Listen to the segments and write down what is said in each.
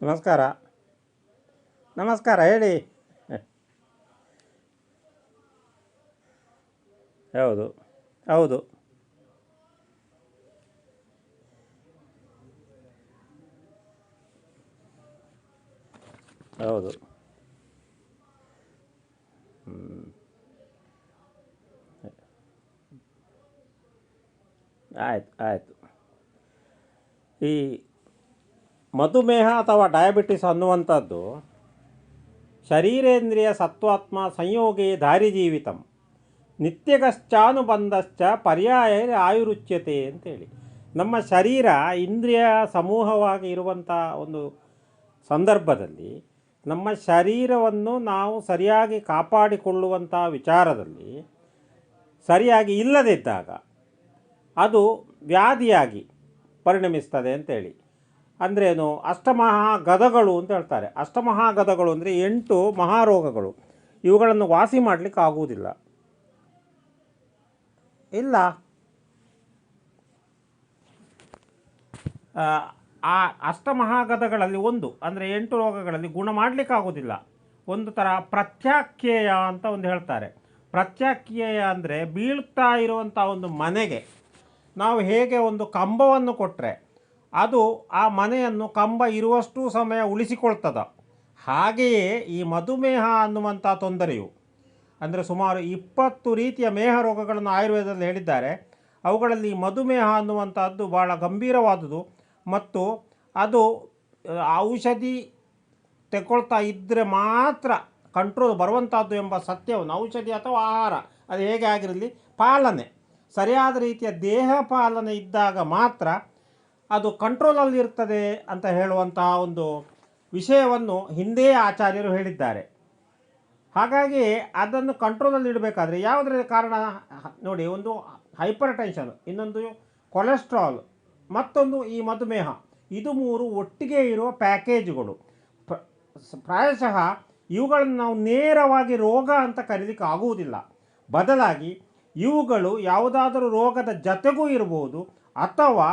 ನಮಸ್ಕಾರ. ನಮಸ್ಕಾರ ಹೇಳಿ. ಹೌದು ಹೌದು. ಹೌದು. ಆಯ್ತು ಆಯಿತು. ಈ ಮಧುಮೇಹ ಅಥವಾ ಡಯಾಬಿಟಿಸ್ ಅನ್ನುವಂಥದ್ದು ಶರೀರೇಂದ್ರಿಯ ಸತ್ವಾತ್ಮ ಸಂಯೋಗೇ ದಾರಿ ಜೀವಿತಂ. ನಿತ್ಯಗಶ್ಚಾನುಬಂಧಶ್ಚ ಪರ್ಯಾಯ ಆಯುರುಚ್ಯತೆ ಅಂತೇಳಿ. ನಮ್ಮ ಶರೀರ ಇಂದ್ರಿಯ ಸಮೂಹವಾಗಿ ಇರುವಂಥ ಒಂದು ಸಂದರ್ಭದಲ್ಲಿ ನಮ್ಮ ಶರೀರವನ್ನು ನಾವು ಸರಿಯಾಗಿ ಕಾಪಾಡಿಕೊಳ್ಳುವಂಥ ವಿಚಾರದಲ್ಲಿ ಸರಿಯಾಗಿ ಇಲ್ಲದಿದ್ದಾಗ ಅದು ವ್ಯಾಧಿಯಾಗಿ ಪರಿಣಮಿಸ್ತದೆ ಅಂತೇಳಿ. ಅಂದ್ರೇನು ಅಷ್ಟಮಹ ಗದಗಳು ಅಂತ ಹೇಳ್ತಾರೆ. ಅಷ್ಟಮಹಾಗಧಗಳು ಅಂದರೆ ಎಂಟು ಮಹಾರೋಗಗಳು. ಇವುಗಳನ್ನು ವಾಸಿ ಮಾಡಲಿಕ್ಕೆ ಆಗುವುದಿಲ್ಲ. ಇಲ್ಲ. ಆ, ಅಷ್ಟಮಹಾಗತಗಳಲ್ಲಿ ಒಂದು ಅಂದರೆ ಎಂಟು ರೋಗಗಳಲ್ಲಿ ಗುಣ ಮಾಡಲಿಕ್ಕೆ ಆಗೋದಿಲ್ಲ ಒಂದು ಥರ ಪ್ರತ್ಯಾಖ್ಯೇಯ ಅಂತ ಒಂದು ಹೇಳ್ತಾರೆ. ಪ್ರತ್ಯಾಖ್ಯೇಯ ಅಂದರೆ ಬೀಳ್ತಾ ಇರುವಂಥ ಒಂದು ಮನೆಗೆ ನಾವು ಹೇಗೆ ಒಂದು ಕಂಬವನ್ನು ಕೊಟ್ಟರೆ ಅದು ಆ ಮನೆಯನ್ನು ಕಂಬ ಇರುವಷ್ಟು ಸಮಯ ಉಳಿಸಿಕೊಳ್ತದ. ಹಾಗೆಯೇ ಈ ಮಧುಮೇಹ ಅನ್ನುವಂಥ ತೊಂದರೆಯು, ಅಂದರೆ ಸುಮಾರು ಇಪ್ಪತ್ತು ರೀತಿಯ ಮೇಹ ರೋಗಗಳನ್ನು ಆಯುರ್ವೇದದಲ್ಲಿ ಹೇಳಿದ್ದಾರೆ, ಅವುಗಳಲ್ಲಿ ಮಧುಮೇಹ ಅನ್ನುವಂಥದ್ದು ಭಾಳ ಗಂಭೀರವಾದುದು. ಮತ್ತು ಅದು ಔಷಧಿ ತಗೊಳ್ತಾ ಇದ್ದರೆ ಮಾತ್ರ ಕಂಟ್ರೋಲ್ ಬರುವಂಥದ್ದು ಎಂಬ ಸತ್ಯವನ್ನು, ಔಷಧಿ ಅಥವಾ ಆಹಾರ, ಅದು ಹೇಗೆ ಆಗಿರಲಿ, ಪಾಲನೆ. ಸರಿಯಾದ ರೀತಿಯ ದೇಹ ಪಾಲನೆ ಇದ್ದಾಗ ಮಾತ್ರ ಅದು ಕಂಟ್ರೋಲಲ್ಲಿ ಇರ್ತದೆ ಅಂತ ಹೇಳುವಂತಹ ಒಂದು ವಿಷಯವನ್ನು ಹಿಂದೆಯೇ ಆಚಾರ್ಯರು ಹೇಳಿದ್ದಾರೆ. ಹಾಗಾಗಿ ಅದನ್ನು ಕಂಟ್ರೋಲಲ್ಲಿ ಇಡಬೇಕಾದ್ರೆ ಯಾವುದರ ಕಾರಣ? ನೋಡಿ, ಒಂದು ಹೈಪರ್ ಟೆನ್ಷನ್ ಇನ್ನೊಂದು ಕೊಲೆಸ್ಟ್ರಾಲ್, ಮತ್ತೊಂದು ಈ ಮಧುಮೇಹ. ಇದು ಮೂರು ಒಟ್ಟಿಗೆ ಇರುವ ಪ್ಯಾಕೇಜ್ಗಳು. ಪ್ರಾಯಶಃ ಇವುಗಳನ್ನು ನಾವು ನೇರವಾಗಿ ರೋಗ ಅಂತ ಕರೀಲಿಕ್ಕೆ ಆಗುವುದಿಲ್ಲ. ಬದಲಾಗಿ ಇವುಗಳು ಯಾವುದಾದರೂ ರೋಗದ ಜೊತೆಗೂ ಇರಬಹುದು, ಅಥವಾ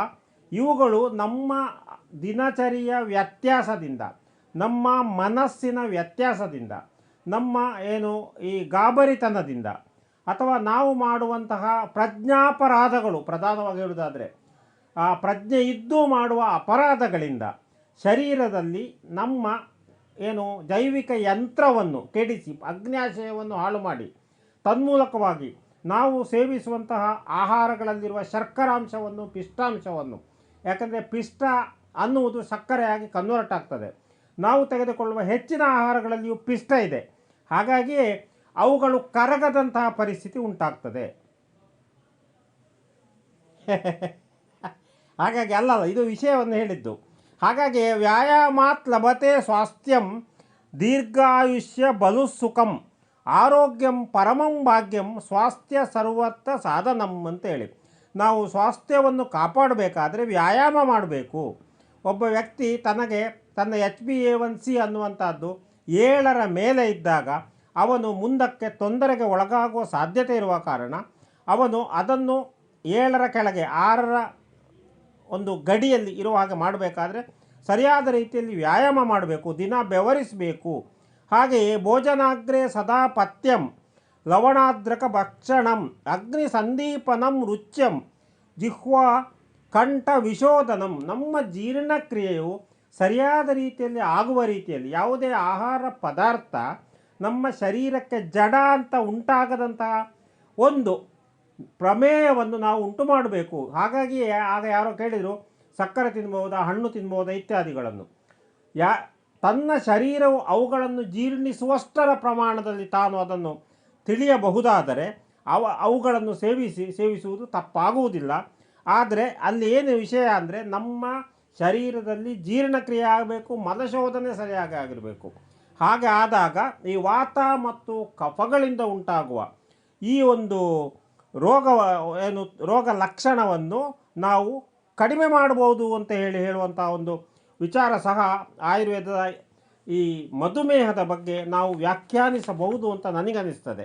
ಇವುಗಳು ನಮ್ಮ ದಿನಚರಿಯ ವ್ಯತ್ಯಾಸದಿಂದ, ನಮ್ಮ ಮನಸ್ಸಿನ ವ್ಯತ್ಯಾಸದಿಂದ, ನಮ್ಮ ಏನು ಈ ಗಾಬರಿತನದಿಂದ ಅಥವಾ ನಾವು ಮಾಡುವಂತಹ ಪ್ರಜ್ಞಾಪರಾಧಗಳು, ಪ್ರಧಾನವಾಗಿ ಹೇಳುವುದಾದರೆ, ಆ ಪ್ರಜ್ಞೆ ಇದ್ದು ಮಾಡುವ ಅಪರಾಧಗಳಿಂದ ಶರೀರದಲ್ಲಿ ನಮ್ಮ ಏನು ಜೈವಿಕ ಯಂತ್ರವನ್ನು ಕೆಡಿಸಿ, ಅಗ್ನ್ಯಾಶಯವನ್ನು ಹಾಳು ಮಾಡಿ, ತನ್ಮೂಲಕವಾಗಿ ನಾವು ಸೇವಿಸುವಂತಹ ಆಹಾರಗಳಲ್ಲಿರುವ ಶರ್ಕರಾಂಶವನ್ನು, ಪಿಷ್ಟಾಂಶವನ್ನು ಯಾಕಂದರೆ ಪಿಷ್ಟ ಅನ್ನುವುದು ಸಕ್ಕರೆಯಾಗಿ ಕನ್ವರ್ಟ್ ಆಗ್ತದೆ ನಾವು ತೆಗೆದುಕೊಳ್ಳುವ ಹೆಚ್ಚಿನ ಆಹಾರಗಳಲ್ಲಿಯೂ ಪಿಷ್ಟ ಇದೆ. ಹಾಗಾಗಿ ಅವುಗಳು ಕರಗದಂತಹ ಪರಿಸ್ಥಿತಿ ಉಂಟಾಗ್ತದೆ. ಹಾಗಾಗಿ ಅಲ್ಲ, ಇದು ವಿಷಯವನ್ನು ಹೇಳಿದ್ದು. ಹಾಗಾಗಿ ವ್ಯಾಯಾಮಾತ್ ಲಭತೆ ಸ್ವಾಸ್ಥ್ಯಂ ದೀರ್ಘಾಯುಷ್ಯ ಬಲು ಸುಖಂ ಆರೋಗ್ಯಂ ಪರಮಂ ಭಾಗ್ಯಂ ಸ್ವಾಸ್ಥ್ಯ ಸರ್ವತ್ರ ಸಾಧನಂ ಅಂತೇಳಿ ನಾವು ಸ್ವಾಸ್ಥ್ಯವನ್ನು ಕಾಪಾಡಬೇಕಾದರೆ ವ್ಯಾಯಾಮ ಮಾಡಬೇಕು. ಒಬ್ಬ ವ್ಯಕ್ತಿ ತನಗೆ ತನ್ನ H B A one C ಅನ್ನುವಂಥದ್ದು ಏಳರ ಮೇಲೆ ಇದ್ದಾಗ ಅವನು ಮುಂದಕ್ಕೆ ತೊಂದರೆಗೆ ಒಳಗಾಗುವ ಸಾಧ್ಯತೆ ಇರುವ ಕಾರಣ ಅವನು ಅದನ್ನು ಏಳರ ಕೆಳಗೆ ಆರರ ಒಂದು ಗಡಿಯಲ್ಲಿ ಇರುವ ಹಾಗೆ ಮಾಡಬೇಕಾದ್ರೆ ಸರಿಯಾದ ರೀತಿಯಲ್ಲಿ ವ್ಯಾಯಾಮ ಮಾಡಬೇಕು, ದಿನ ಬೆವರಿಸಬೇಕು. ಹಾಗೆಯೇ ಭೋಜನಾಗ್ರೆ ಸದಾ ಪಥ್ಯಂ. ಲವಣಾದ್ರಕ ಭಕ್ಷಣಂ ಅಗ್ನಿ ಸಂದೀಪನಂ ರುಚ್ಯಂ, ಜಿಹ್ವಾ ಕಂಠ ವಿಶೋಧನಂ ನಮ್ಮ ಜೀರ್ಣಕ್ರಿಯೆಯು ಸರಿಯಾದ ರೀತಿಯಲ್ಲಿ ಆಗುವ ರೀತಿಯಲ್ಲಿ ಯಾವುದೇ ಆಹಾರ ಪದಾರ್ಥ ನಮ್ಮ ಶರೀರಕ್ಕೆ ಜಡ ಅಂತ ಉಂಟಾಗದಂತಹ ಒಂದು ಪ್ರಮೇಯವನ್ನು ನಾವು ಉಂಟು ಮಾಡಬೇಕು. ಹಾಗಾಗಿ ಆಗ ಯಾರೋ ಕೇಳಿದರು, ಸಕ್ಕರೆ ತಿನ್ಬೋದಾ ಹಣ್ಣು ತಿನ್ಬೋದಾ ಇತ್ಯಾದಿಗಳನ್ನು. ಯಾ, ತನ್ನ ಶರೀರವು ಅವುಗಳನ್ನು ಜೀರ್ಣಿಸುವಷ್ಟರ ಪ್ರಮಾಣದಲ್ಲಿ ತಾನು ಅದನ್ನು ತಿಳಿಯಬಹುದಾದರೆ ಅವ, ಅವುಗಳನ್ನು ಸೇವಿಸಿ, ಸೇವಿಸುವುದು ತಪ್ಪಾಗುವುದಿಲ್ಲ. ಆದರೆ ಅಲ್ಲಿ ಏನು ವಿಷಯ ಅಂದರೆ ನಮ್ಮ ಶರೀರದಲ್ಲಿ ಜೀರ್ಣಕ್ರಿಯೆ ಆಗಬೇಕು, ಮಲಶೋಧನೆ ಸರಿಯಾಗಿ ಆಗಿರಬೇಕು. ಹಾಗೆ ಆದಾಗ ಈ ವಾತ ಮತ್ತು ಕಫಗಳಿಂದ ಉಂಟಾಗುವ ಈ ಒಂದು ರೋಗ, ಏನು, ರೋಗ ಲಕ್ಷಣವನ್ನು ನಾವು ಕಡಿಮೆ ಮಾಡ್ಬೋದು ಅಂತ ಹೇಳಿ ಹೇಳುವಂಥ ಒಂದು ವಿಚಾರ ಸಹ ಆಯುರ್ವೇದದ ಈ ಮಧುಮೇಹದ ಬಗ್ಗೆ ನಾವು ವ್ಯಾಖ್ಯಾನಿಸಬಹುದು ಅಂತ ನನಗನ್ನಿಸ್ತದೆ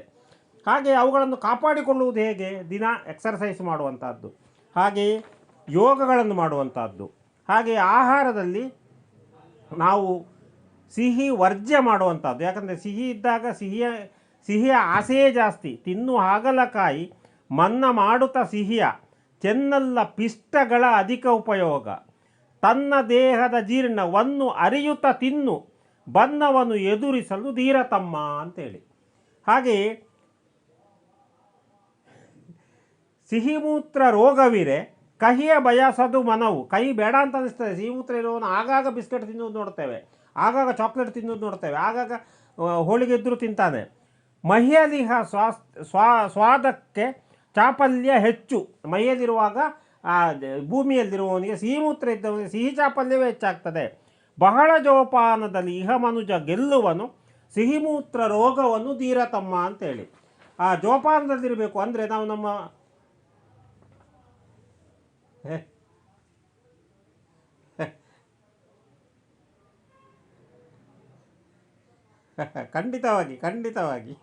ಹಾಗೆ ಅವುಗಳನ್ನು ಕಾಪಾಡಿಕೊಳ್ಳುವುದು ಹೇಗೆ? ದಿನ ಎಕ್ಸರ್ಸೈಸ್ ಮಾಡುವಂಥದ್ದು ಹಾಗೆಯೇ ಯೋಗಗಳನ್ನು ಮಾಡುವಂಥದ್ದು ಹಾಗೆ ಆಹಾರದಲ್ಲಿ ನಾವು ಸಿಹಿ ವರ್ಜ್ಯ ಮಾಡುವಂಥದ್ದು ಯಾಕಂದರೆ ಸಿಹಿ ಇದ್ದಾಗ ಸಿಹಿಯ ಸಿಹಿಯ ಆಸೆಯೇ ಜಾಸ್ತಿ. ತಿನ್ನು ಹಾಗಲಕಾಯಿ, ಮನ್ನ ಮಾಡುತ್ತ ಸಿಹಿಯ, ಚೆನ್ನಲ್ಲ ಪಿಷ್ಟಗಳ ಅಧಿಕ ಉಪಯೋಗ. ತನ್ನ ದೇಹದ ಜೀರ್ಣವನ್ನು ಅರಿಯುತ್ತ ತಿನ್ನು. ಬನ್ನವನ್ನು ಎದುರಿಸಲು ಧೀರತಮ್ಮ ಅಂತೇಳಿ. ಹಾಗೆ ಸಿಹಿಮೂತ್ರ ರೋಗವಿರೆ ಕಹಿಯ ಬಯಸದು ಮನವು. ಕಹಿ ಬೇಡ ಅಂತ ಅನಿಸ್ತದೆ. ಸಿಹಿಮೂತ್ರ ಇರೋನು ಆಗಾಗ ಬಿಸ್ಕೆಟ್ ತಿನ್ನೋದು ನೋಡ್ತೇವೆ. ಆಗಾಗ ಚಾಕ್ಲೇಟ್ ತಿನ್ನೋದು ನೋಡ್ತೇವೆ. ಆಗಾಗ ಆ, ಹೋಳಿಗೆ ಇದ್ದರೂ ತಿಂತಾನೆ. ಮಹಿಯಲಿಹ ಸ್ವಾಸ್ ಸ್ವಾ ಸ್ವಾದಕ್ಕೆ ಚಾಪಲ್ಯ ಹೆಚ್ಚು. ಮೈಯಲ್ಲಿರುವಾಗ ಭೂಮಿಯಲ್ಲಿರುವವನಿಗೆ ಸಿಹಿಮೂತ್ರ ಇದ್ದವನಿಗೆ ಸಿಹಿ ಚಾಪಲ್ಯವೇ ಹೆಚ್ಚಾಗ್ತದೆ. ಬಹಳ ಜೋಪಾನದಲ್ಲಿ ಇಹ ಮನುಜ ಗೆಲ್ಲುವನು, ಸಿಹಿಮೂತ್ರ ರೋಗವನ್ನು ಧೀರತಮ್ಮ ಅಂತೇಳಿ. ಆ ಜೋಪಾನದಲ್ಲಿರಬೇಕು ಅಂದರೆ ನಾವು ನಮ್ಮ ಖಂಡಿತವಾಗಿ ಖಂಡಿತವಾಗಿ.